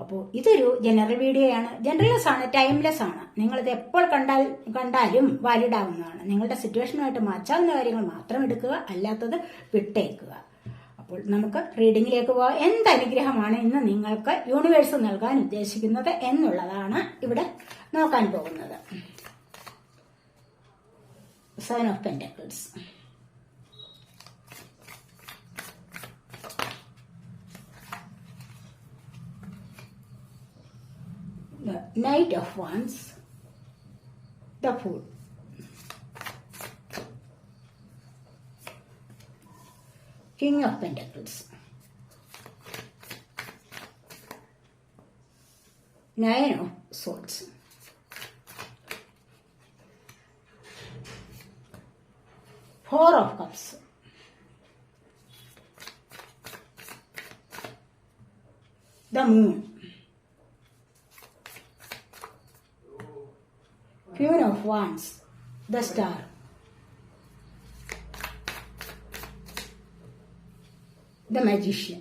അപ്പോൾ ഇതൊരു general video ആണ്. ജനറൽലെസ് ആണ് ടൈംലെസ് ആണ്. നിങ്ങളിത് എപ്പോൾ കണ്ടാൽ കണ്ടാലും വാലിഡ് ആവുന്നതാണ്. നിങ്ങളുടെ സിറ്റുവേഷനുമായിട്ട് മാച്ചാവുന്ന കാര്യങ്ങൾ മാത്രം എടുക്കുക അല്ലാത്തത് വിട്ടേക്കുക. അപ്പോൾ നമുക്ക് റീഡിങ്ങിലേക്ക് പോകാം എന്ത് അനുഗ്രഹമാണ് ഇന്ന് നിങ്ങൾക്ക് യൂണിവേഴ്സ് നൽകാൻ ഉദ്ദേശിക്കുന്നത് എന്നുള്ളതാണ് ഇവിടെ നോക്കാൻ പോകുന്നത്. Seven of pentacles Knight of Wands, the Fool. King of Pentacles. Nine of Swords. Four of Cups. The Moon. Queen of Wands, the Star. The Magician.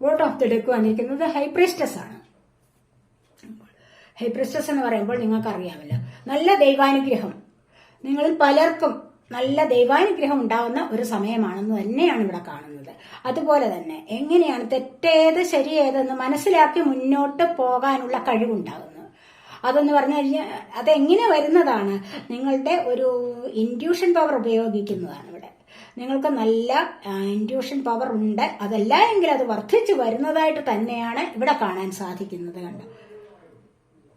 Out of the deck വന്നിരിക്കുന്നത് high priestess ആണ്. High priestess എന്ന് പറയുമ്പോൾ നിങ്ങൾക്കറിയാമല്ലോ. നല്ല ദൈവാനുഗ്രഹം. നിങ്ങളിൽ പലർക്കും നല്ല ദൈവാനുഗ്രഹം ഉണ്ടാവുന്ന ഒരു സമയമാണെന്ന് തന്നെയാണ് ഇവിടെ കാണുന്നത്. അതുപോലെ തന്നെ എങ്ങനെയാണ് തെറ്റേത് ശരിയേതെന്ന് മനസ്സിലാക്കി മുന്നോട്ട് പോകാനുള്ള കഴിവുണ്ടാകുന്നത് അതെന്ന് പറഞ്ഞു കഴിഞ്ഞാൽ അതെങ്ങനെ വരുന്നതാണ്? നിങ്ങളുടെ ഒരു ഇൻഡ്യൂഷൻ പവർ ഉപയോഗിക്കുന്നതാണ് ഇവിടെ. നിങ്ങൾക്ക് നല്ല ഇൻഡ്യൂഷൻ പവർ ഉണ്ട്. അതല്ല എങ്കിൽ അത് വർദ്ധിച്ചു വരുന്നതായിട്ട് തന്നെയാണ് ഇവിടെ കാണാൻ സാധിക്കുന്നത് കണ്ട്?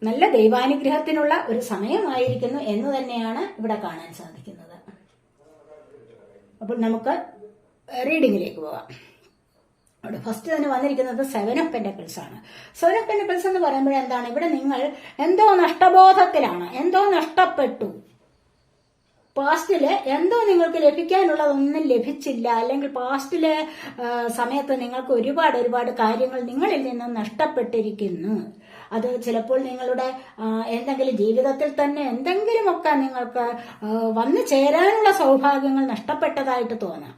നല്ല ദൈവാനുഗ്രഹത്തിനുള്ള ഒരു സമയമായിരിക്കുന്നു എന്ന് തന്നെയാണ് ഇവിടെ കാണാൻ സാധിക്കുന്നത്. അപ്പോൾ നമുക്ക് റീഡിങ്ങിലേക്ക് പോകാം അവിടെ ഫസ്റ്റ് തന്നെ വന്നിരിക്കുന്നത് സെവൻ ഓഫ് പെൻഡക്കിൾസ് ആണ്. സെവൻ ഓഫ് പെൻഡക്കിൾസ് എന്ന് പറയുമ്പോൾ എന്താണ്? ഇവിടെ നിങ്ങൾ എന്തോ നഷ്ടബോധത്തിലാണ് എന്തോ നഷ്ടപ്പെട്ടു. പാസ്റ്റിൽ എന്തോ നിങ്ങൾക്ക് ലഭിക്കാനുള്ളതൊന്നും ലഭിച്ചില്ല. അല്ലെങ്കിൽ പാസ്റ്റിലെ സമയത്ത് നിങ്ങൾക്ക് ഒരുപാട് ഒരുപാട് കാര്യങ്ങൾ നിങ്ങളിൽ നിന്ന് നഷ്ടപ്പെട്ടിരിക്കുന്നു. അത് ചിലപ്പോൾ നിങ്ങളുടെ എന്തെങ്കിലും ജീവിതത്തിൽ തന്നെ എന്തെങ്കിലുമൊക്കെ നിങ്ങൾക്ക് വന്നു ചേരാനുള്ള സൗഭാഗ്യങ്ങൾ നഷ്ടപ്പെട്ടതായിട്ട് തോന്നാം.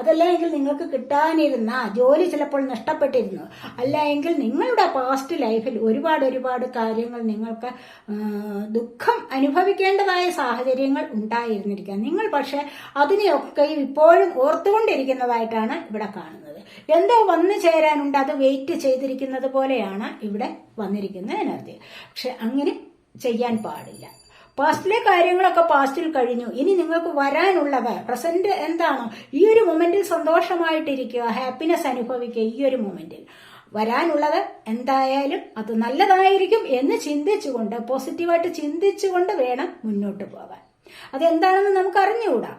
അതല്ല എങ്കിൽ നിങ്ങൾക്ക് കിട്ടാനിരുന്ന ജോലി ചിലപ്പോൾ നഷ്ടപ്പെട്ടിരുന്നു. അല്ല എങ്കിൽ നിങ്ങളുടെ പാസ്റ്റ് ലൈഫിൽ ഒരുപാട് ഒരുപാട് കാര്യങ്ങൾ നിങ്ങൾക്ക് ദുഃഖം അനുഭവിക്കേണ്ടതായ സാഹചര്യങ്ങൾ ഉണ്ടായിരുന്നിരിക്കാം. നിങ്ങൾ പക്ഷെ അതിനെയൊക്കെയും ഇപ്പോഴും ഓർത്തുകൊണ്ടിരിക്കുന്നതായിട്ടാണ് ഇവിടെ കാണുന്നത്. എന്തോ വന്നു ചേരാനുണ്ട് അത് വെയിറ്റ് ചെയ്തിരിക്കുന്നത് പോലെയാണ് ഇവിടെ വന്നിരിക്കുന്ന എനർജി പക്ഷെ അങ്ങനെ ചെയ്യാൻ പാടില്ല. പാസ്റ്റിലെ കാര്യങ്ങളൊക്കെ പാസ്റ്റിൽ കഴിഞ്ഞു. ഇനി നിങ്ങൾക്ക് വരാനുള്ളവ പ്രസന്റ് എന്താണോ? ഈ ഒരു മൊമെന്റിൽ സന്തോഷമായിട്ടിരിക്കുക ഹാപ്പിനെസ് അനുഭവിക്കുക ഈ ഒരു മൊമെന്റിൽ. വരാനുള്ളത് എന്തായാലും അത് നല്ലതായിരിക്കും എന്ന് ചിന്തിച്ചുകൊണ്ട് പോസിറ്റീവായിട്ട് ചിന്തിച്ചുകൊണ്ട് വേണം മുന്നോട്ട് പോകാൻ. അതെന്താണെന്ന് നമുക്ക് അറിഞ്ഞുകൂടാ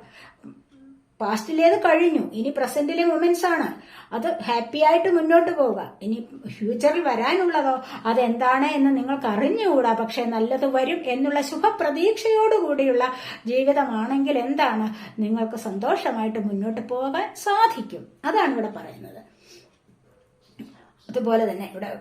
പാസ്റ്റിലേത് കഴിഞ്ഞു. ഇനി പ്രസന്റിലെ മൊമെന്റ്സ് ആണ്. അത് ഹാപ്പി ആയിട്ട് മുന്നോട്ട് പോവുക. ഇനി ഫ്യൂച്ചറിൽ വരാനുള്ളതോ അതെന്താണ് എന്ന് നിങ്ങൾക്ക് അറിഞ്ഞുകൂടാ പക്ഷെ നല്ലത് വരും എന്നുള്ള ശുഭപ്രതീക്ഷയോടുകൂടിയുള്ള ജീവിതമാണെങ്കിൽ എന്താണ്? നിങ്ങൾക്ക് സന്തോഷമായിട്ട് മുന്നോട്ട് പോകാൻ സാധിക്കും. അതാണ് ഇവിടെ പറയുന്നത്. അതുപോലെ തന്നെ ഇവിടെ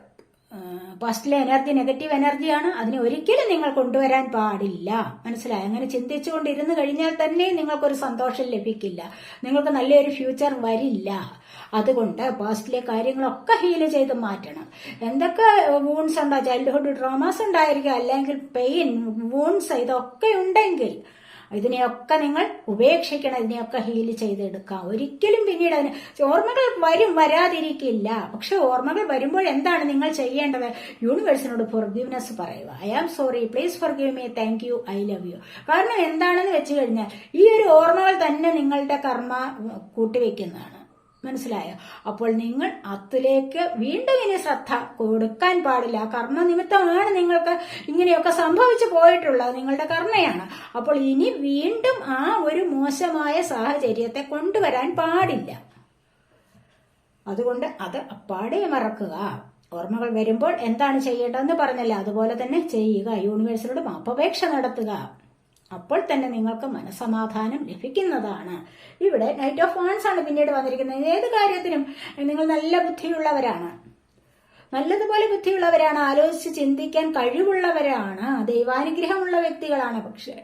പോസിറ്റീവ് എനർജി നെഗറ്റീവ് എനർജിയാണ് അതിനെ ഒരിക്കലും നിങ്ങൾ കൊണ്ടുവരാൻ പാടില്ല. മനസ്സിലായി? അങ്ങനെ ചിന്തിച്ചുകൊണ്ടിരുന്നു കഴിഞ്ഞാൽ തന്നെ നിങ്ങൾക്കൊരു സന്തോഷം ലഭിക്കില്ല. നിങ്ങൾക്ക് നല്ലൊരു ഫ്യൂച്ചർ വരില്ല. അതുകൊണ്ട് പാസ്റ്റിലെ കാര്യങ്ങളൊക്കെ ഹീൽ ചെയ്ത് മാറ്റണം. എന്തൊക്കെ വൂൺസ് ഉണ്ടോ? ചൈൽഡ്ഹുഡ് ഡ്രോമാസ് ഉണ്ടായിരിക്കും. അല്ലെങ്കിൽ പെയിൻ വൂൺസ് ഇതൊക്കെ ഉണ്ടെങ്കിൽ ഇതിനെയൊക്കെ നിങ്ങൾ ഉപേക്ഷിക്കണം ഇതിനെയൊക്കെ ഹീൽ ചെയ്തെടുക്കാം. ഒരിക്കലും പിന്നീട് അതിന് ഓർമ്മകൾ വരും വരാതിരിക്കില്ല. പക്ഷെ ഓർമ്മകൾ വരുമ്പോൾ എന്താണ് നിങ്ങൾ ചെയ്യേണ്ടത്? യൂണിവേഴ്സിനോട് ഫോർഗീവ്നെസ് പറയുക. I am sorry please forgive me thank you I love you കാരണം എന്താണെന്ന് വെച്ച് കഴിഞ്ഞാൽ ഈ ഒരു ഓർമ്മകൾ തന്നെ നിങ്ങളുടെ കർമ്മ കൂട്ടിവെക്കുന്നതാണ്. മനസ്സിലായോ? അപ്പോൾ നിങ്ങൾ അത്തിലേക്ക് വീണ്ടും ഇനി ശ്രദ്ധ കൊടുക്കാൻ പാടില്ല. കർമ്മ നിമിത്തമാണ് നിങ്ങൾക്ക് ഇങ്ങനെയൊക്കെ സംഭവിച്ചു പോയിട്ടുള്ളത്. നിങ്ങളുടെ കർമ്മയാണ്. അപ്പോൾ ഇനി വീണ്ടും ആ ഒരു മോശമായ സാഹചര്യത്തെ കൊണ്ടുവരാൻ പാടില്ല. അതുകൊണ്ട് അത് അപ്പാടെ മറക്കുക. ഓർമ്മകൾ വരുമ്പോൾ എന്താണ് ചെയ്യേണ്ടതെന്ന് പറഞ്ഞല്ല? അതുപോലെ തന്നെ ചെയ്യുക. യൂണിവേഴ്സിനോട് മാപ്പപേക്ഷ നടത്തുക. അപ്പോൾ തന്നെ നിങ്ങൾക്ക് മനസമാധാനം ലഭിക്കുന്നതാണ്. ഇവിടെ നൈറ്റ് ഓഫ് വാൺസ് ആണ് പിന്നീട് വന്നിരിക്കുന്നത്. ഏത് കാര്യത്തിനും നിങ്ങൾ നല്ല ബുദ്ധിയുള്ളവരാണ്. നല്ലതുപോലെ ബുദ്ധിയുള്ളവരാണ് ആലോചിച്ച് ചിന്തിക്കാൻ കഴിവുള്ളവരാണ് ദൈവാനുഗ്രഹമുള്ള വ്യക്തികളാണ്. പക്ഷേ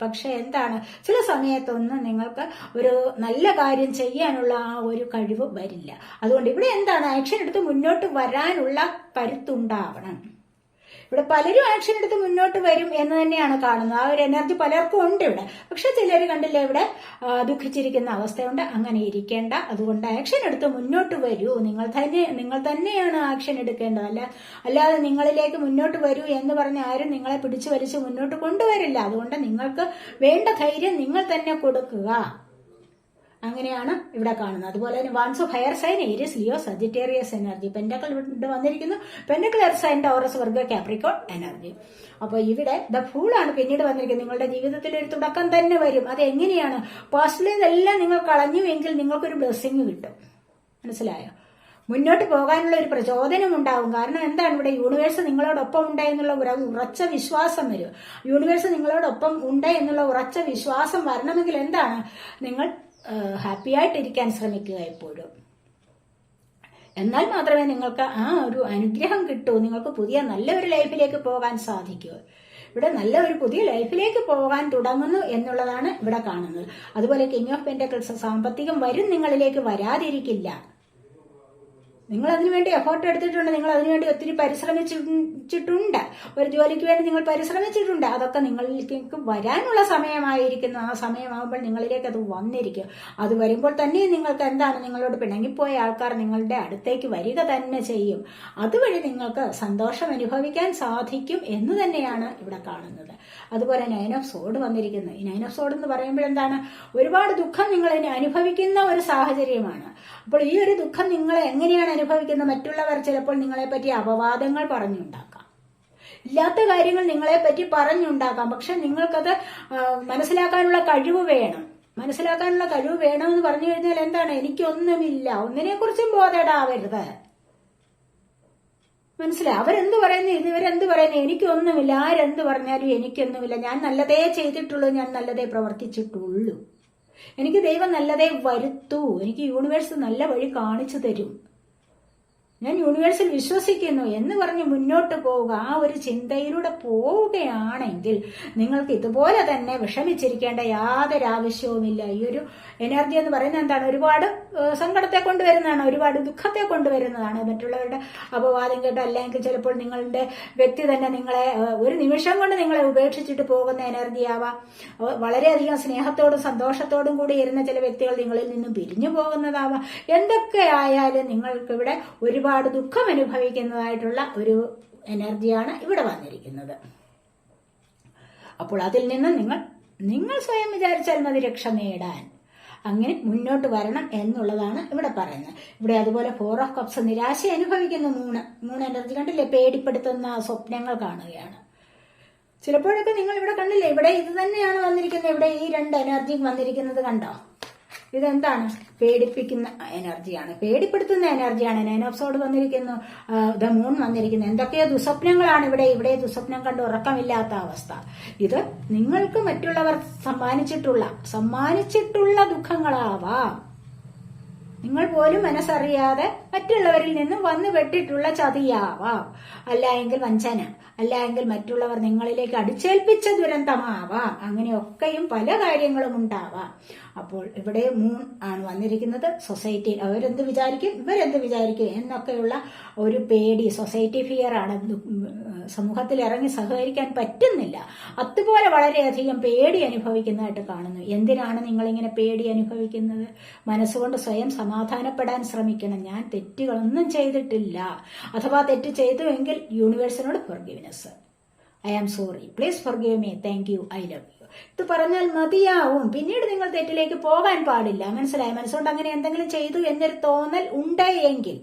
പക്ഷെ എന്താണ്? ചില സമയത്തൊന്നും നിങ്ങൾക്ക് ഒരു നല്ല കാര്യം ചെയ്യാനുള്ള ആ ഒരു കഴിവ് വരില്ല. അതുകൊണ്ട് ഇവിടെ എന്താണ്? ആക്ഷൻ എടുത്ത് മുന്നോട്ട് വരാനുള്ള കരുത്തുണ്ടാവണം. ഇവിടെ പലരും ആക്ഷൻ എടുത്ത് മുന്നോട്ട് വരും എന്ന് തന്നെയാണ് കാണുന്നത്. ആ ഒരു എനർജി പലർക്കും ഉണ്ട് ഇവിടെ. പക്ഷെ ചിലർ കണ്ടില്ല ഇവിടെ ദുഃഖിച്ചിരിക്കുന്ന അവസ്ഥയുണ്ട്. അങ്ങനെ ഇരിക്കേണ്ട. അതുകൊണ്ട് ആക്ഷൻ എടുത്ത് മുന്നോട്ട് വരൂ. നിങ്ങൾ തന്നെ നിങ്ങൾ തന്നെയാണ് ആക്ഷൻ എടുക്കേണ്ടത്. അല്ല അല്ലാതെ നിങ്ങളിലേക്ക് മുന്നോട്ട് വരൂ എന്ന് പറഞ്ഞ് ആരും നിങ്ങളെ പിടിച്ചു വലിച്ച് മുന്നോട്ട് കൊണ്ടുവരില്ല. അതുകൊണ്ട് നിങ്ങൾക്ക് വേണ്ട ധൈര്യം നിങ്ങൾ തന്നെ കൊടുക്കുക. അങ്ങനെയാണ് ഇവിടെ കാണുന്നത്. അതുപോലെ തന്നെ wands of fire sign Aries Leo Sagittarius energy pentacles ഇവിടെ വന്നിരിക്കുന്നു. Pentacles air sign Taurus Virgo Capricorn energy അപ്പോൾ ഇവിടെ ദ ഫൂളാണ് പിന്നീട് വന്നിരിക്കുന്നത്. നിങ്ങളുടെ ജീവിതത്തിൽ ഒരു തുടക്കം തന്നെ വരും. അത് എങ്ങനെയാണ്? പാസ്റ്റിലേതെല്ലാം നിങ്ങൾ കളഞ്ഞു എങ്കിൽ നിങ്ങൾക്കൊരു ബ്ലെസ്സിങ് കിട്ടും. മനസ്സിലായോ? മുന്നോട്ട് പോകാനുള്ള ഒരു പ്രചോദനം ഉണ്ടാവും. കാരണം എന്താണ്? ഇവിടെ യൂണിവേഴ്സ് നിങ്ങളോടൊപ്പം ഉണ്ട് എന്നുള്ള ഒരു ഉറച്ച വിശ്വാസം വരും. യൂണിവേഴ്സ് നിങ്ങളോടൊപ്പം ഉണ്ട് എന്നുള്ള ഉറച്ച വിശ്വാസം വരണമെങ്കിൽ എന്താണ്? നിങ്ങൾ ഹാപ്പി ആയിട്ടിരിക്കാൻ ശ്രമിക്കുക എപ്പോഴും. എന്നാൽ മാത്രമേ നിങ്ങൾക്ക് ആ ഒരു അനുഗ്രഹം കിട്ടൂ. നിങ്ങൾക്ക് പുതിയ നല്ലൊരു ലൈഫിലേക്ക് പോകാൻ സാധിക്കൂ. ഇവിടെ നല്ല ഒരു പുതിയ ലൈഫിലേക്ക് പോകാൻ തുടങ്ങുന്നു എന്നുള്ളതാണ് ഇവിടെ കാണുന്നത്. അതുപോലെ കിങ് ഓഫ് പെന്റക്കിൾസ് സാമ്പത്തികം വരും നിങ്ങളിലേക്ക് വരാതിരിക്കില്ല. നിങ്ങൾ അതിനുവേണ്ടി എഫേർട്ട് എടുത്തിട്ടുണ്ട്. നിങ്ങൾ അതിനുവേണ്ടി ഒത്തിരി പരിശ്രമിച്ചിട്ടുണ്ട്. ഒരു ജോലിക്ക് വേണ്ടി നിങ്ങൾ പരിശ്രമിച്ചിട്ടുണ്ട്. അതൊക്കെ നിങ്ങളിലേക്ക് വരാനുള്ള സമയമായിരിക്കുന്നു. ആ സമയമാകുമ്പോൾ നിങ്ങളിലേക്ക് അത് വന്നിരിക്കും. അത് വരുമ്പോൾ തന്നെ നിങ്ങൾക്ക് എന്താണ്? നിങ്ങളോട് പിണങ്ങിപ്പോയ ആൾക്കാർ നിങ്ങളുടെ അടുത്തേക്ക് വരിക തന്നെ ചെയ്യും. അതുവഴി നിങ്ങൾക്ക് സന്തോഷം അനുഭവിക്കാൻ സാധിക്കും എന്ന് തന്നെയാണ് ഇവിടെ കാണുന്നത്. അതുപോലെ നയൻ ഓഫ് സോഡ് വന്നിരിക്കുന്നു. ഈ നയൻ ഓഫ് സോഡ് എന്ന് പറയുമ്പോൾ എന്താണ്? ഒരുപാട് ദുഃഖം നിങ്ങൾ അനുഭവിക്കുന്ന ഒരു സാഹചര്യമാണ്. അപ്പോൾ ഈ ഒരു ദുഃഖം നിങ്ങൾ എങ്ങനെയാണ് അനുഭവിക്കുന്നത് മറ്റുള്ളവർ ചിലപ്പോൾ നിങ്ങളെ പറ്റി അപവാദങ്ങൾ പറഞ്ഞുണ്ടാക്കാം. ഇല്ലാത്ത കാര്യങ്ങൾ നിങ്ങളെ പറ്റി പറഞ്ഞുണ്ടാക്കാം. പക്ഷെ നിങ്ങൾക്കത് മനസ്സിലാക്കാനുള്ള കഴിവ് വേണം. മനസ്സിലാക്കാനുള്ള കഴിവ് വേണമെന്ന് പറഞ്ഞു കഴിഞ്ഞാൽ എന്താണ്? എനിക്കൊന്നുമില്ല. ഒന്നിനെ കുറിച്ചും ബോധേടാവരുത്. മനസ്സിലായി? അവരെന്ത് പറയുന്നു? ഇവരെന്ത് പറയുന്നു? എനിക്കൊന്നുമില്ല. ആരെന്ത് പറഞ്ഞാലും എനിക്കൊന്നുമില്ല. ഞാൻ നല്ലതേ ചെയ്തിട്ടുള്ളൂ. ഞാൻ നല്ലതേ പ്രവർത്തിച്ചിട്ടുള്ളൂ. എനിക്ക് ദൈവം നല്ലതേ വരുത്തൂ. എനിക്ക് യൂണിവേഴ്സ് നല്ല വഴി കാണിച്ചു തരും. ഞാൻ യൂണിവേഴ്സിൽ വിശ്വസിക്കുന്നു എന്ന് പറഞ്ഞ് മുന്നോട്ട് പോവുക. ആ ഒരു ചിന്തയിലൂടെ പോവുകയാണെങ്കിൽ നിങ്ങൾക്ക് ഇതുപോലെ തന്നെ വിഷമിച്ചിരിക്കേണ്ട യാതൊരു ആവശ്യവുമില്ല. ഈ ഒരു എനർജി എന്ന് പറയുന്നത് എന്താണ്? ഒരുപാട് സങ്കടത്തെ കൊണ്ടുവരുന്നതാണ് ഒരുപാട് ദുഃഖത്തെ കൊണ്ടുവരുന്നതാണ്. മറ്റുള്ളവരുടെ അപവാദം കേട്ട് അല്ലെങ്കിൽ ചിലപ്പോൾ നിങ്ങളുടെ വ്യക്തി തന്നെ നിങ്ങളെ ഒരു നിമിഷം കൊണ്ട് നിങ്ങളെ ഉപേക്ഷിച്ചിട്ട് പോകുന്ന എനർജി ആവാം. വളരെയധികം സ്നേഹത്തോടും സന്തോഷത്തോടും കൂടി ഇരുന്ന ചില വ്യക്തികൾ നിങ്ങളിൽ നിന്നും പിരിഞ്ഞു പോകുന്നതാവാം. എന്തൊക്കെ ആയാലും നിങ്ങൾക്ക് ഇവിടെ ഒരുപാട് ദുഃഖം അനുഭവിക്കുന്നതായിട്ടുള്ള ഒരു എനർജിയാണ് ഇവിടെ വന്നിരിക്കുന്നത്. അപ്പോൾ അതിൽ നിന്ന് നിങ്ങൾ നിങ്ങൾ സ്വയം വിചാരിച്ചാൽ മതി രക്ഷ നേടാൻ. അങ്ങനെ മുന്നോട്ട് വരണം എന്നുള്ളതാണ് ഇവിടെ പറയുന്നത്. ഇവിടെ അതുപോലെ ഫോർ ഓഫ് കപ്സ് നിരാശ അനുഭവിക്കുന്ന മൂന്ന് മൂന്ന് എനർജി കണ്ടില്ലേ? പേടിപ്പെടുത്തുന്ന സ്വപ്നങ്ങൾ കാണുകയാണ്. ചിലപ്പോഴൊക്കെ നിങ്ങൾ ഇവിടെ കണ്ടില്ലേ? ഇവിടെ ഇത് തന്നെയാണ് വന്നിരിക്കുന്നത്. ഇവിടെ ഈ രണ്ട് എനർജിയും വന്നിരിക്കുന്നത് കണ്ടോ? ഇതെന്താണ്? പേടിപ്പിക്കുന്ന എനർജിയാണ് പേടിപ്പെടുത്തുന്ന എനർജിയാണ് നൈനോപ്സോഡ് വന്നിരിക്കുന്നു. ദ മൂൺ വന്നിരിക്കുന്നു. എന്തൊക്കെയോ ദുസ്വപ്നങ്ങളാണ് ഇവിടെ. ഇവിടെ ദുസ്വപ്നം കണ്ട് ഉറക്കമില്ലാത്ത അവസ്ഥ. ഇത് നിങ്ങൾക്ക് മറ്റുള്ളവർ സമ്മാനിച്ചിട്ടുള്ള സമ്മാനിച്ചിട്ടുള്ള ദുഃഖങ്ങളാവാം. നിങ്ങൾ പോലും മനസ്സറിയാതെ മറ്റുള്ളവരിൽ നിന്നും വന്നു പെട്ടിട്ടുള്ള ചതിയാവാം. അല്ല എങ്കിൽ വഞ്ചന അല്ല എങ്കിൽ മറ്റുള്ളവർ നിങ്ങളിലേക്ക് അടിച്ചേൽപ്പിച്ച ദുരന്തമാവാം. അങ്ങനെയൊക്കെയും പല കാര്യങ്ങളും ഉണ്ടാവാം. അപ്പോൾ ഇവിടെ മൂൺ ആണ് വന്നിരിക്കുന്നത്. സൊസൈറ്റി അവരെന്ത് വിചാരിക്കും? ഇവരെന്ത് വിചാരിക്കും? എന്നൊക്കെയുള്ള ഒരു പേടി. സൊസൈറ്റി ഫിയർ ആണ്. സമൂഹത്തിൽ ഇറങ്ങി സഹകരിക്കാൻ പറ്റുന്നില്ല. അതുപോലെ വളരെയധികം പേടി അനുഭവിക്കുന്നതായിട്ട് കാണുന്നു. എന്തിനാണ് നിങ്ങളിങ്ങനെ പേടി അനുഭവിക്കുന്നത്? മനസ്സുകൊണ്ട് സ്വയം സമാധാനപ്പെടാൻ ശ്രമിക്കണം. ഞാൻ തെറ്റുകളൊന്നും ചെയ്തിട്ടില്ല. അഥവാ തെറ്റ് ചെയ്തുവെങ്കിൽ യൂണിവേഴ്സിനോട് forgiveness I am sorry please forgive me thank you I love you ഇത് പറഞ്ഞാൽ മതിയാവും. പിന്നീട് നിങ്ങൾ തെറ്റിലേക്ക് പോകാൻ പാടില്ല. മനസ്സിലായി? മനസ്സുകൊണ്ട് അങ്ങനെ എന്തെങ്കിലും ചെയ്തു എന്നൊരു തോന്നൽ ഉണ്ട് എങ്കിൽ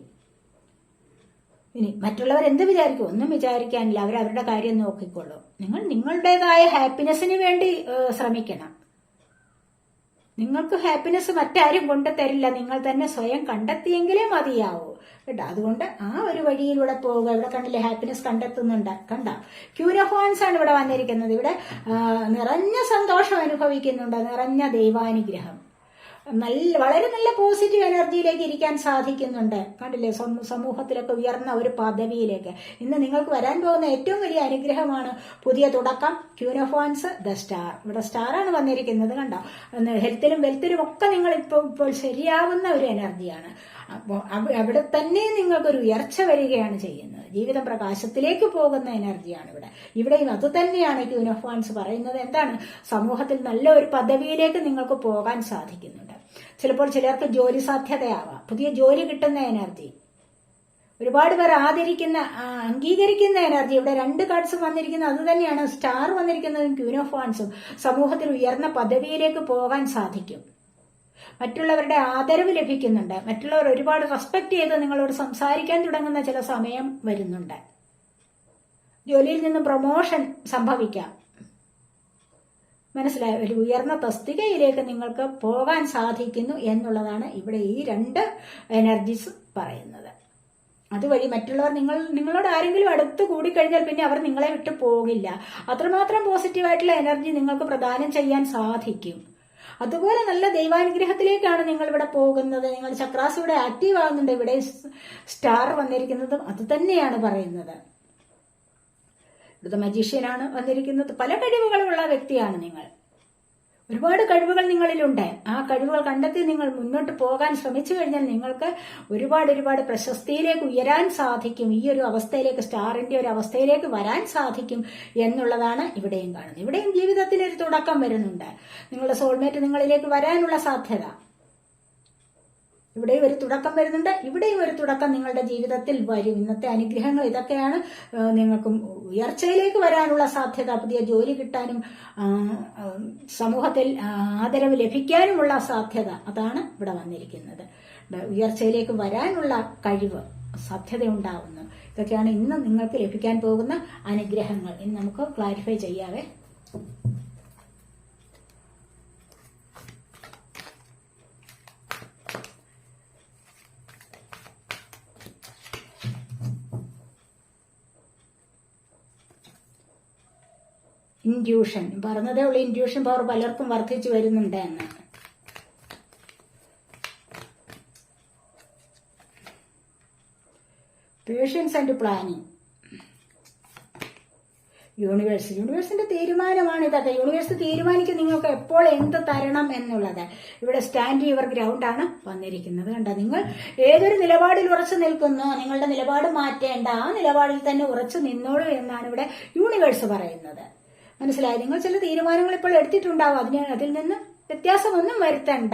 ഇനി മറ്റുള്ളവർ എന്ത് വിചാരിക്കും? ഒന്നും വിചാരിക്കാനില്ല. അവർ അവരുടെ കാര്യം നോക്കിക്കോളൂ. നിങ്ങൾ നിങ്ങളുടേതായ ഹാപ്പിനെസ്സിന് വേണ്ടി ശ്രമിക്കണം. നിങ്ങൾക്ക് ഹാപ്പിനെസ് മറ്റാരും കൊണ്ടുതരില്ല. നിങ്ങൾ തന്നെ സ്വയം കണ്ടെത്തിയെങ്കിലേ മതിയാവൂ. കേട്ടോ? അതുകൊണ്ട് ആ ഒരു വഴിയിലൂടെ പോവുക. ഇവിടെ കണ്ടില്ലേ ഹാപ്പിനെസ് കണ്ടെത്തുന്നുണ്ട്. കണ്ട? ക്യൂരഫോൺസ് ആണ് ഇവിടെ വന്നിരിക്കുന്നത്. ഇവിടെ നിറഞ്ഞ സന്തോഷം അനുഭവിക്കുന്നുണ്ട്. നിറഞ്ഞ ദൈവാനുഗ്രഹം. നല്ല വളരെ നല്ല പോസിറ്റീവ് എനർജിയിലേക്ക് ഇരിക്കാൻ സാധിക്കുന്നുണ്ട്. കണ്ടില്ലേ? സമൂഹത്തിലൊക്കെ ഉയർന്ന ഒരു പദവിയിലേക്ക്. ഇന്ന് നിങ്ങൾക്ക് വരാൻ പോകുന്ന ഏറ്റവും വലിയ അനുഗ്രഹമാണ് പുതിയ തുടക്കം ക്യൂനോഫോൺസ് ദ സ്റ്റാർ ഇവിടെ സ്റ്റാറാണ് വന്നിരിക്കുന്നത് കണ്ടോ? ഹെൽത്തിലും വെൽത്തിലും ഒക്കെ നിങ്ങൾ ഇപ്പോൾ ഇപ്പോൾ ശരിയാവുന്ന ഒരു എനർജിയാണ് അപ്പോൾ അവിടെ തന്നെ നിങ്ങൾക്കൊരു ഉയർച്ച വരികയാണ് ചെയ്യുന്നത്. ജീവിതം പ്രകാശത്തിലേക്ക് പോകുന്ന എനർജിയാണ് ഇവിടെ. ഇവിടെയും അത് തന്നെയാണ് ക്യൂനോഫോൺസ് പറയുന്നത്. എന്താണ്? സമൂഹത്തിൽ നല്ല ഒരു പദവിയിലേക്ക് നിങ്ങൾക്ക് പോകാൻ സാധിക്കുന്നുണ്ട്. ചിലപ്പോൾ ചിലർക്ക് ജോലി സാധ്യതയാവാം. പുതിയ ജോലി കിട്ടുന്ന എനർജി. ഒരുപാട് പേർ ആദരിക്കുന്ന അംഗീകരിക്കുന്ന എനർജി. ഇവിടെ രണ്ട് കാർഡ്സ് വന്നിരിക്കുന്നത് അത് തന്നെയാണ്. സ്റ്റാർ വന്നിരിക്കുന്നതും ക്യൂനോഫോൺസും സമൂഹത്തിൽ ഉയർന്ന പദവിയിലേക്ക് പോകാൻ സാധിക്കും. മറ്റുള്ളവരുടെ ആദരവ് ലഭിക്കുന്നുണ്ട്. മറ്റുള്ളവർ ഒരുപാട് റെസ്പെക്ട് ചെയ്ത് നിങ്ങളോട് സംസാരിക്കാൻ തുടങ്ങുന്ന ചില സമയം വരുന്നുണ്ട്. ജോലിയിൽ നിന്ന് പ്രൊമോഷൻ സംഭവിക്കാം. മനസ്സിലായോ? ഒരു ഉയർന്ന തസ്തികയിലേക്ക് നിങ്ങൾക്ക് പോകാൻ സാധിക്കുന്നു എന്നുള്ളതാണ് ഇവിടെ ഈ രണ്ട് എനർജീസ് പറയുന്നത്. അതുവഴി മറ്റുള്ളവർ നിങ്ങൾ നിങ്ങളോട് ആരെങ്കിലും അടുത്ത് കൂടിക്കഴിഞ്ഞാൽ പിന്നെ അവർ നിങ്ങളെ വിട്ടു പോകില്ല. അത്രമാത്രം പോസിറ്റീവായിട്ടുള്ള എനർജി നിങ്ങൾക്ക് പ്രദാനം ചെയ്യാൻ സാധിക്കും. അതുപോലെ നല്ല ദൈവാനുഗ്രഹത്തിലേക്കാണ് നിങ്ങൾ ഇവിടെ പോകുന്നത്. നിങ്ങൾ ചക്രാസ് ഇവിടെ ആക്റ്റീവ് ആകുന്നുണ്ട് ഇവിടെ സ്റ്റാർ വന്നിരിക്കുന്നതും അത് തന്നെയാണ് പറയുന്നത്. ഇവിടുത്തെ മജീഷ്യനാണ് വന്നിരിക്കുന്നത്. പല കഴിവുകളുള്ള വ്യക്തിയാണ് നിങ്ങൾ. ഒരുപാട് കഴിവുകൾ നിങ്ങളിലുണ്ട്. ആ കഴിവുകൾ കണ്ടെത്തി നിങ്ങൾ മുന്നോട്ട് പോകാൻ ശ്രമിച്ചു കഴിഞ്ഞാൽ നിങ്ങൾക്ക് ഒരുപാട് ഒരുപാട് പ്രശസ്തിയിലേക്ക് ഉയരാൻ സാധിക്കും. ഈ ഒരു അവസ്ഥയിലേക്ക് സ്റ്റാറിന്റെ ഒരു അവസ്ഥയിലേക്ക് വരാൻ സാധിക്കും എന്നുള്ളതാണ് ഇവിടെയും കാണുന്നത്. ഇവിടെയും ജീവിതത്തിൽ ഒരു തുടക്കം വരുന്നുണ്ട്. നിങ്ങളുടെ സോൾമേറ്റ് നിങ്ങളിലേക്ക് വരാനുള്ള സാധ്യത. ഇവിടെയും ഒരു തുടക്കം വരുന്നുണ്ട്. ഇവിടെയും ഒരു തുടക്കം നിങ്ങളുടെ ജീവിതത്തിൽ വരും. ഇന്നത്തെ അനുഗ്രഹങ്ങൾ ഇതൊക്കെയാണ്. നിങ്ങൾക്കും ഉയർച്ചയിലേക്ക് വരാനുള്ള സാധ്യത പുതിയ ജോലി കിട്ടാനും സമൂഹത്തിൽ ആദരവ് ലഭിക്കാനുമുള്ള സാധ്യത അതാണ് ഇവിടെ വന്നിരിക്കുന്നത്. ഉയർച്ചയിലേക്ക് വരാനുള്ള കഴിവ് സാധ്യത ഉണ്ടാവുന്നു ഇതൊക്കെയാണ് ഇന്ന് നിങ്ങൾക്ക് ലഭിക്കാൻ പോകുന്ന അനുഗ്രഹങ്ങൾ. ഇന്ന് നമുക്ക് ക്ലാരിഫൈ ചെയ്യാവേ. ഇൻഡ്യൂഷൻ. പറഞ്ഞതേ ഉള്ളൂ ഇൻഡ്യൂഷൻ പവർ പലർക്കും വർദ്ധിച്ചു വരുന്നുണ്ട് എന്ന് പേഷ്യൻസ് ആൻഡ് പ്ലാനിങ് യൂണിവേഴ്സ് യൂണിവേഴ്സിന്റെ തീരുമാനമാണ് ഇതൊക്കെ യൂണിവേഴ്സ് തീരുമാനിക്കും നിങ്ങൾക്ക് എപ്പോൾ എന്ത് തരണം എന്നുള്ളത്. ഇവിടെ സ്റ്റാൻഡ് യുവർ ഗ്രൗണ്ട് ആണ് വന്നിരിക്കുന്നത്. കണ്ട? നിങ്ങൾ ഏതൊരു നിലപാടിൽ ഉറച്ചു നിൽക്കുന്നു നിങ്ങളുടെ നിലപാട് മാറ്റേണ്ട ആ നിലപാടിൽ തന്നെ ഉറച്ചു നിന്നോളൂ എന്നാണ് ഇവിടെ യൂണിവേഴ്സ് പറയുന്നത്. മനസ്സിലായി? നിങ്ങൾ ചില തീരുമാനങ്ങൾ ഇപ്പോൾ എടുത്തിട്ടുണ്ടാവും. അതിന് അതിൽ നിന്ന് വ്യത്യാസമൊന്നും വരുത്തണ്ട.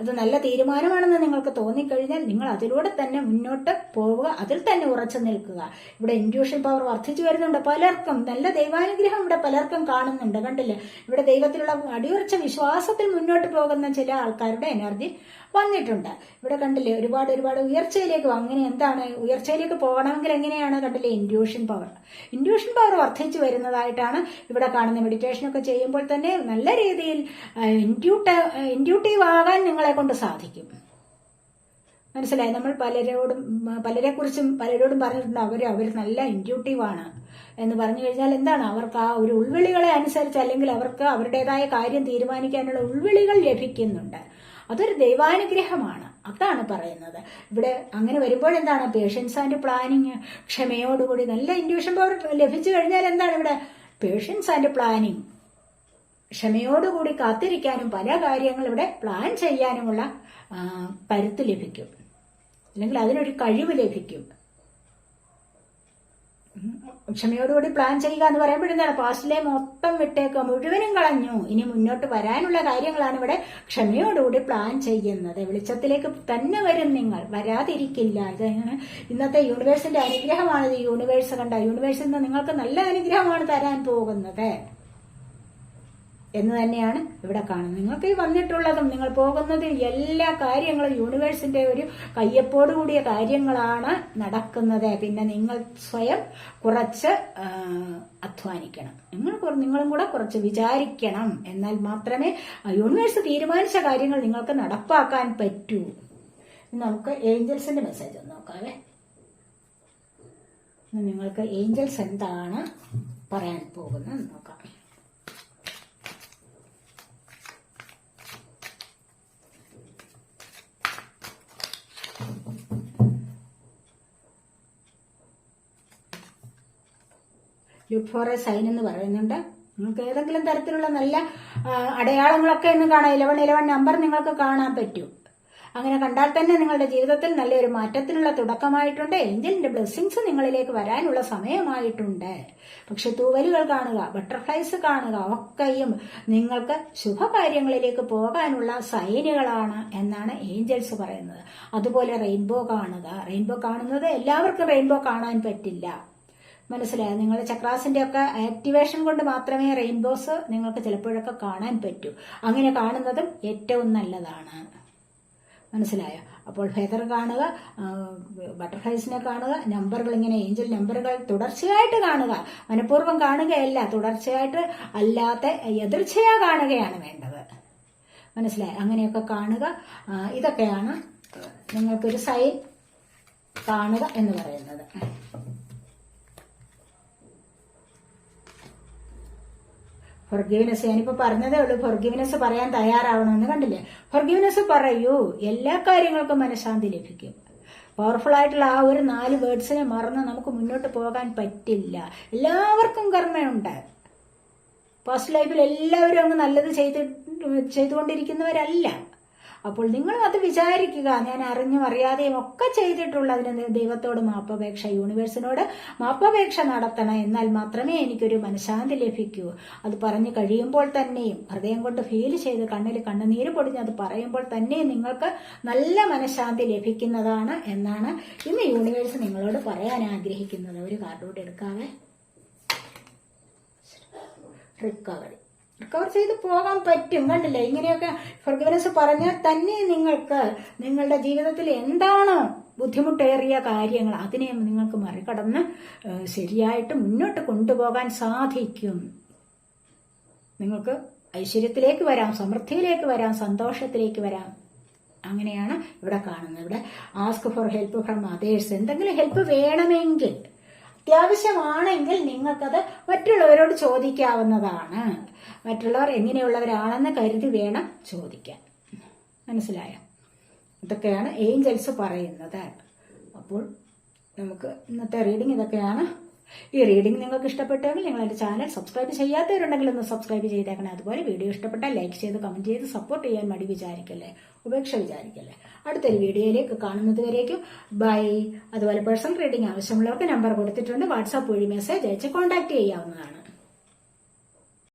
അത് നല്ല തീരുമാനമാണെന്ന് നിങ്ങൾക്ക് തോന്നിക്കഴിഞ്ഞാൽ നിങ്ങൾ അതിലൂടെ തന്നെ മുന്നോട്ട് പോവുക അതിൽ തന്നെ ഉറച്ചു നിൽക്കുക. ഇവിടെ ഇൻഡ്യൂഷൻ പവർ വർദ്ധിച്ചു വരുന്നുണ്ട്. പലർക്കും നല്ല ദൈവാനുഗ്രഹം ഇവിടെ പലർക്കും കാണുന്നുണ്ട്. കണ്ടില്ലേ? ഇവിടെ ദൈവത്തിലുള്ള അടിയുറച്ച വിശ്വാസത്തിൽ മുന്നോട്ട് പോകുന്ന ചില ആൾക്കാരുടെ എനർജി വന്നിട്ടുണ്ട്. ഇവിടെ കണ്ടില്ലേ ഒരുപാട് ഒരുപാട് ഉയർച്ചയിലേക്ക് അങ്ങനെ എന്താണ് ഉയർച്ചയിലേക്ക് പോകണമെങ്കിൽ എങ്ങനെയാണ് കണ്ടില്ലേ ഇൻഡ്യൂഷൻ പവർ ഇൻഡ്യൂഷൻ പവർ വർദ്ധിച്ചു വരുന്നതായിട്ടാണ് ഇവിടെ കാണുന്ന മെഡിറ്റേഷനൊക്കെ ചെയ്യുമ്പോൾ തന്നെ നല്ല രീതിയിൽ ഇൻഡ്യൂട്ട ഇൻഡ്യൂട്ടീവ് ആകാൻ നിങ്ങളെ കൊണ്ട് സാധിക്കും. മനസ്സിലായി? നമ്മൾ പലരോടും പലരെക്കുറിച്ചും പലരോടും പറഞ്ഞിട്ടുണ്ട് അവർ അവർ നല്ല ഇൻഡ്യൂട്ടീവ് ആണ്. എന്ന് പറഞ്ഞു കഴിഞ്ഞാൽ എന്താണ്? അവർക്ക് ആ ഒരു ഉൾവിളികളെ അനുസരിച്ച് അല്ലെങ്കിൽ അവർക്ക് അവരുടേതായ കാര്യം തീരുമാനിക്കാനുള്ള ഉൾവിളികൾ ലഭിക്കുന്നുണ്ട്. അതൊരു ദൈവാനുഗ്രഹമാണ്. അതാണ് പറയുന്നത്. ഇവിടെ അങ്ങനെ വരുമ്പോൾ എന്താണ്? പേഷ്യൻസ് ആൻഡ് പ്ലാനിങ് ക്ഷമയോടുകൂടി നല്ല ഇൻഡ്യൂഷൻ പവർ ലഭിച്ചു കഴിഞ്ഞാൽ എന്താണ് ഇവിടെ? പേഷ്യൻസ് ആൻഡ് പ്ലാനിങ് ക്ഷമയോടുകൂടി കാത്തിരിക്കാനും പല കാര്യങ്ങൾ ഇവിടെ പ്ലാൻ ചെയ്യാനുമുള്ള പരുത്ത് ലഭിക്കും. അല്ലെങ്കിൽ അതിനൊരു കഴിവ് ലഭിക്കും. ക്ഷമയോടുകൂടി പ്ലാൻ ചെയ്യുക എന്ന് പറയുമ്പോഴെന്താണ് പാസ്റ്റിലെ മൊത്തം വിട്ടേക്ക് മുഴുവനും കളഞ്ഞു. ഇനി മുന്നോട്ട് വരാനുള്ള കാര്യങ്ങളാണ് ഇവിടെ ക്ഷമയോടുകൂടി പ്ലാൻ ചെയ്യുന്നത്. വെളിച്ചത്തിലേക്ക് തന്നെ വരും നിങ്ങൾ. വരാതിരിക്കില്ല. ഇത് ഇന്നത്തെ യൂണിവേഴ്സിന്റെ അനുഗ്രഹമാണ്. ഇത് യൂണിവേഴ്സ് കണ്ട യൂണിവേഴ്സിൽ നിന്ന് നിങ്ങൾക്ക് നല്ല അനുഗ്രഹമാണ് തരാൻ പോകുന്നത്. എന്ന് തന്നെയാണ് ഇവിടെ കാണുന്നത്. നിങ്ങൾക്ക് വന്നിട്ടുള്ളതും നിങ്ങൾ പോകുന്നത് എല്ലാ കാര്യങ്ങളും യൂണിവേഴ്സിന്റെ ഒരു കയ്യപ്പോട് കൂടിയ കാര്യങ്ങളാണ് നടക്കുന്നത്. പിന്നെ നിങ്ങൾ സ്വയം കുറച്ച് അധ്വാനിക്കണം. നിങ്ങൾ നിങ്ങളും കൂടെ കുറച്ച് വിചാരിക്കണം. എന്നാൽ മാത്രമേ യൂണിവേഴ്സ് തീരുമാനിച്ച കാര്യങ്ങൾ നിങ്ങൾക്ക് നടപ്പാക്കാൻ പറ്റൂ. നമുക്ക് ഏഞ്ചൽസിന്റെ മെസ്സേജ് ഒന്ന് നോക്കാവേ നിങ്ങൾക്ക് ഏഞ്ചൽസ് എന്താണ് പറയാൻ പോകുന്നത്? നോക്കാം. എ സൈൻ എന്ന് പറയുന്നുണ്ട്. നിങ്ങൾക്ക് ഏതെങ്കിലും തരത്തിലുള്ള നല്ല അടയാളങ്ങളൊക്കെ ഇന്ന് കാണാം. ഇലവൺ ഇലവൺ നമ്പർ നിങ്ങൾക്ക് കാണാൻ പറ്റും. അങ്ങനെ കണ്ടാൽ തന്നെ നിങ്ങളുടെ ജീവിതത്തിൽ നല്ലൊരു മാറ്റത്തിനുള്ള തുടക്കമായിട്ടുണ്ട്. ഏഞ്ചലിന്റെ ബ്ലെസ്സിങ്സ് നിങ്ങളിലേക്ക് വരാനുള്ള സമയമായിട്ടുണ്ട്. പക്ഷെ തൂവലുകൾ കാണുക ബട്ടർഫ്ലൈസ് കാണുക ഒക്കെയും നിങ്ങൾക്ക് ശുഭകാര്യങ്ങളിലേക്ക് പോകാനുള്ള സൈനുകളാണ് എന്നാണ് ഏഞ്ചൽസ് പറയുന്നത്. അതുപോലെ റെയിൻബോ കാണുക. റെയിൻബോ കാണുന്നത് എല്ലാവർക്കും റെയിൻബോ കാണാൻ പറ്റില്ല. മനസ്സിലായോ? നിങ്ങൾ ചക്രാസിന്റെ ഒക്കെ ആക്ടിവേഷൻ കൊണ്ട് മാത്രമേ റെയിൻബോസ് നിങ്ങൾക്ക് ചിലപ്പോഴൊക്കെ കാണാൻ പറ്റൂ. അങ്ങനെ കാണുന്നതും ഏറ്റവും നല്ലതാണ്. മനസ്സിലായോ? അപ്പോൾ ഫെദർ കാണുക ബട്ടർഫ്ലൈസിനെ കാണുക നമ്പറുകൾ ഇങ്ങനെ ഏഞ്ചൽ നമ്പറുകൾ തുടർച്ചയായിട്ട് കാണുക. മനഃപൂർവം കാണുകയല്ല തുടർച്ചയായിട്ട് അല്ലാത്ത എതിർച്ചയാ കാണുകയാണ് വേണ്ടത്. മനസ്സിലായി? അങ്ങനെയൊക്കെ കാണുക. ഇതൊക്കെയാണ് നിങ്ങൾക്കൊരു സൈൻ കാണുക എന്ന് പറയുന്നത്. ഫൊർഗീവ്നെസ് ഞാനിപ്പോ പറഞ്ഞതേ ഉള്ളൂ ഫൊർഗീവ്നെസ് പറയാൻ തയ്യാറാവണമെന്ന് കണ്ടില്ലേ? ഫൊർഗീവ്നെസ് പറയൂ എല്ലാ കാര്യങ്ങൾക്കും മനഃശാന്തി ലഭിക്കും. പവർഫുൾ ആയിട്ടുള്ള ആ ഒരു നാല് വേർഡ്സിനെ മറന്ന് നമുക്ക് മുന്നോട്ട് പോകാൻ പറ്റില്ല. എല്ലാവർക്കും കർമ്മയുണ്ട്. പോസ്റ്റ് ലൈഫിൽ എല്ലാവരും അങ്ങ് നല്ലത് ചെയ്ത് ചെയ്തുകൊണ്ടിരിക്കുന്നവരല്ല. അപ്പോൾ നിങ്ങൾ അത് വിചാരിക്കുക. ഞാൻ അറിഞ്ഞും അറിയാതെയും ഒക്കെ ചെയ്തിട്ടുള്ളതിന് ദൈവത്തോട് മാപ്പപേക്ഷ യൂണിവേഴ്സിനോട് മാപ്പപേക്ഷ നടത്തണം. എന്നാൽ മാത്രമേ എനിക്കൊരു മനഃശാന്തി ലഭിക്കൂ. അത് പറഞ്ഞു കഴിയുമ്പോൾ തന്നെയും ഹൃദയം കൊണ്ട് ഫീൽ ചെയ്ത് കണ്ണിൽ കണ്ണുനീര് പൊടിഞ്ഞ് അത് പറയുമ്പോൾ തന്നെയും നിങ്ങൾക്ക് നല്ല മനഃശാന്തി ലഭിക്കുന്നതാണ് എന്നാണ് ഇന്ന് യൂണിവേഴ്സ് നിങ്ങളോട് പറയാൻ ആഗ്രഹിക്കുന്നത്. ഒരു കാർഡ് കൂടെ എടുക്കാവേ? റിക്കവറി. റിക്കവർ ചെയ്ത് പോകാൻ പറ്റും കണ്ടില്ലേ? ഇങ്ങനെയൊക്കെ ഫർഗിവനസ് പറഞ്ഞാൽ തന്നെ നിങ്ങൾക്ക് നിങ്ങളുടെ ജീവിതത്തിൽ എന്താണ് ബുദ്ധിമുട്ടേറിയ കാര്യങ്ങൾ അതിനെ നിങ്ങൾക്ക് മറികടന്ന് ശരിയായിട്ട് മുന്നോട്ട് കൊണ്ടുപോകാൻ സാധിക്കും. നിങ്ങൾക്ക് ഐശ്വര്യത്തിലേക്ക് വരാം സമൃദ്ധിയിലേക്ക് വരാം സന്തോഷത്തിലേക്ക് വരാം. അങ്ങനെയാണ് ഇവിടെ കാണുന്നത്. ഇവിടെ ask for help from others എന്തെങ്കിലും ഹെൽപ്പ് വേണമെങ്കിൽ അത്യാവശ്യമാണെങ്കിൽ നിങ്ങൾക്കത് മറ്റുള്ളവരോട് ചോദിക്കാവുന്നതാണ്. മറ്റുള്ളവർ എങ്ങനെയുള്ളവരാണെന്ന് കരുതി വേണം ചോദിക്കാൻ. മനസ്സിലായോ? ഇതൊക്കെയാണ് ഏഞ്ചൽസ് പറയുന്നത്. അപ്പോൾ നമുക്ക് ഇന്നത്തെ റീഡിംഗ് ഇതൊക്കെയാണ് ഈ റീഡിംഗ് നിങ്ങൾക്ക് ഇഷ്ടപ്പെട്ടെങ്കിൽ നിങ്ങൾ എന്റെ ചാനൽ സബ്സ്ക്രൈബ് ചെയ്യാത്തവരുണ്ടെങ്കിൽ ഒന്ന് സബ്സ്ക്രൈബ് ചെയ്തേക്കണേ. അതുപോലെ വീഡിയോ ഇഷ്ടപ്പെട്ടാൽ ലൈക്ക് ചെയ്ത് കമന്റ് ചെയ്ത് സപ്പോർട്ട് ചെയ്യാൻ മടി വിചാരിക്കല്ലേ? ഉപേക്ഷ വിചാരിക്കല്ലേ? അടുത്തൊരു വീഡിയോയിലേക്ക് കാണുന്നത് വരേക്കും. ബൈ അതുപോലെ പേഴ്സണൽ റീഡിംഗ് ആവശ്യമുള്ളവർക്ക് നമ്പർ കൊടുത്തിട്ടുണ്ട്. വാട്സാപ്പ് വഴി മെസ്സേജ് അയച്ച് കോൺടാക്ട് ചെയ്യാവുന്നതാണ്.